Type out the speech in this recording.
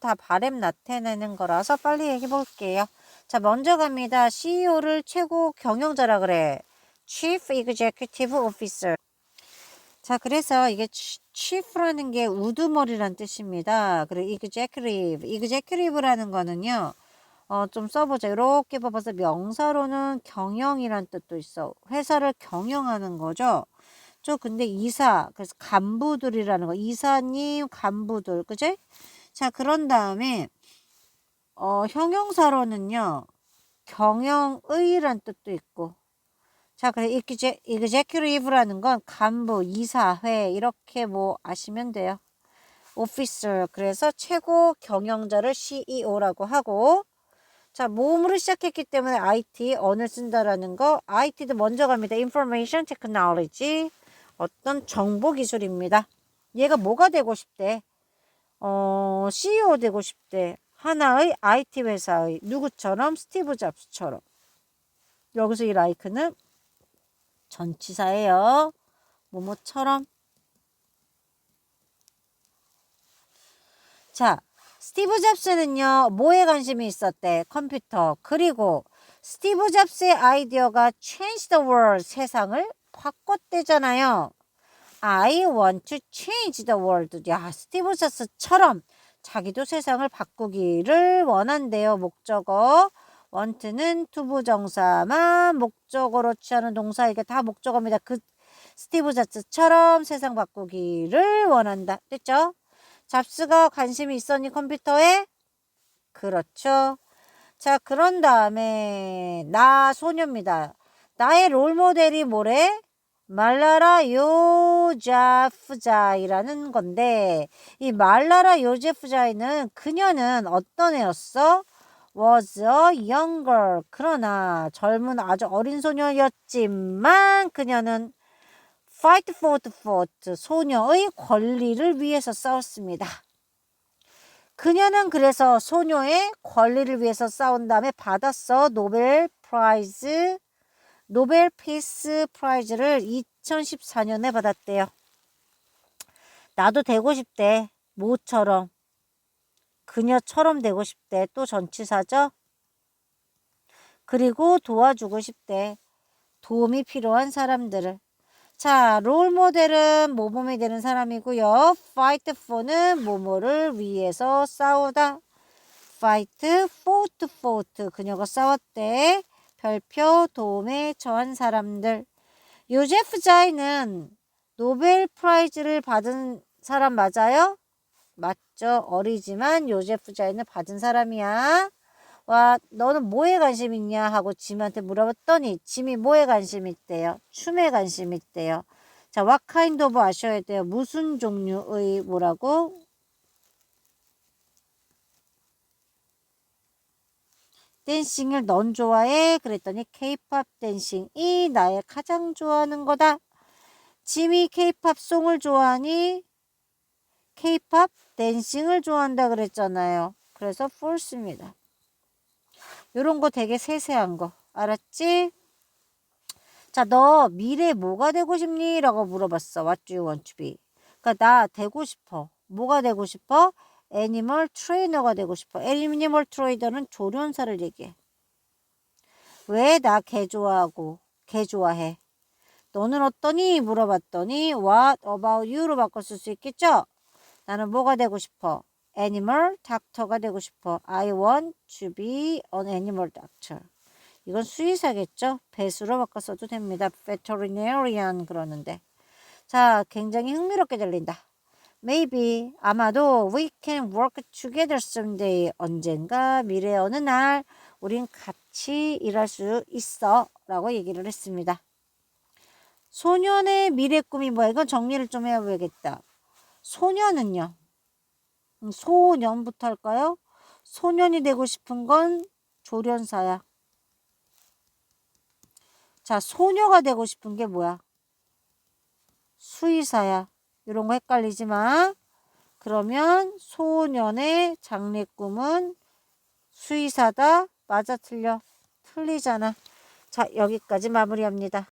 다 바램 나타내는 거라서 빨리 얘기해 볼게요. 자, 먼저 갑니다. CEO를 최고 경영자라 그래. Chief Executive Officer. 자, 그래서 이게 chief라는 게 우두머리란 뜻입니다. 그리고 executive, executive라는 거는요. 어, 좀 써보자. 이렇게 봐봐서 명사로는 경영이란 뜻도 있어. 회사를 경영하는 거죠. 저 근데 이사, 그래서 간부들이라는 거. 이사님, 간부들, 그제? 자, 그런 다음에, 어, 형용사로는요, 경영의란 뜻도 있고. 자, 그래, exec- executive라는 건 간부, 이사회, 이렇게 뭐 아시면 돼요. officer, 그래서 최고 경영자를 CEO라고 하고, 자, 모음으로 시작했기 때문에 IT, 언을 쓴다라는 거. IT도 먼저 갑니다. Information Technology. 어떤 정보 기술입니다. 얘가 뭐가 되고 싶대? 어, CEO 되고 싶대. 하나의 IT 회사의 누구처럼? 스티브 잡스처럼. 여기서 이 라이크는 전치사예요. 뭐뭐처럼. 자, 스티브 잡스는요, 뭐에 관심이 있었대? 컴퓨터. 그리고 스티브 잡스의 아이디어가 change the world, 세상을 바꿨대잖아요. I want to change the world. 야, 스티브 잡스처럼 자기도 세상을 바꾸기를 원한대요. 목적어. want는 투부정사만 목적어로 취하는 동사 이게 다 목적어입니다. 그 스티브 잡스처럼 세상 바꾸기를 원한다. 됐죠? 잡스가 관심이 있었니 컴퓨터에? 그렇죠. 자, 그런 다음에 나 소녀입니다. 나의 롤 모델이 뭐래? 말라라 요자프자이라는 건데 이 말라라 요제프자이는 그녀는 어떤 애였어? was a young girl. 그러나 젊은 아주 어린 소녀였지만 그녀는 fight for the fought 소녀의 권리를 위해서 싸웠습니다. 그녀는 그래서 소녀의 권리를 위해서 싸운 다음에 받았어 노벨 프라이즈 노벨 피스 프라이즈를 2014년에 받았대요. 나도 되고 싶대. 모처럼. 그녀처럼 되고 싶대. 또 전치사죠. 그리고 도와주고 싶대. 도움이 필요한 사람들을. 자, 롤 모델은 모범이 되는 사람이고요. fight for는 모모를 위해서 싸우다. fight, fought, fought. 그녀가 싸웠대. 별표 도움에 처한 사람들. 요제프 자이는 노벨 프라이즈를 받은 사람 맞아요? 맞죠. 어리지만 요제프 자이는 받은 사람이야. 와, 너는 뭐에 관심 있냐? 하고 짐한테 물어봤더니 짐이 뭐에 관심 있대요? 춤에 관심 있대요. 자, of 아셔야 돼요. 무슨 종류의 뭐라고? 댄싱을 넌 좋아해? 그랬더니 케이팝 댄싱이 나의 가장 좋아하는 거다. 짐이 케이팝 송을 좋아하니 케이팝 댄싱을 좋아한다 그랬잖아요. 그래서 false입니다. 요런 거 되게 세세한 거. 알았지? 자, 너 미래 뭐가 되고 싶니? 라고 물어봤어. What do you want to be? 그러니까 나 되고 싶어. 뭐가 되고 싶어? 애니멀 트레이너가 되고 싶어. 애니멀 트레이너는 조련사를 얘기해. 왜 나 개 좋아하고 개 좋아해? 너는 어떠니? 물어봤더니 What about you로 바꿨을 수 있겠죠? 나는 뭐가 되고 싶어? 애니멀 닥터가 되고 싶어. I want to be an animal doctor. 이건 수의사겠죠? 배수로 바꿔서도 됩니다. veterinarian 그러는데. 자, 굉장히 흥미롭게 들린다. Maybe 아마도 we can work together someday 언젠가 미래 어느 날 우린 같이 일할 수 있어 라고 얘기를 했습니다. 소년의 미래 꿈이 뭐야? 이건 정리를 좀 해봐야겠다. 소년은요. 음, 소년부터 할까요? 소년이 되고 싶은 건 조련사야. 자, 소녀가 되고 싶은 게 뭐야? 수의사야. 이런 거 헷갈리지 마. 그러면 소년의 장래 꿈은 수의사다. 맞아, 틀려. 틀리잖아. 자, 여기까지 마무리합니다.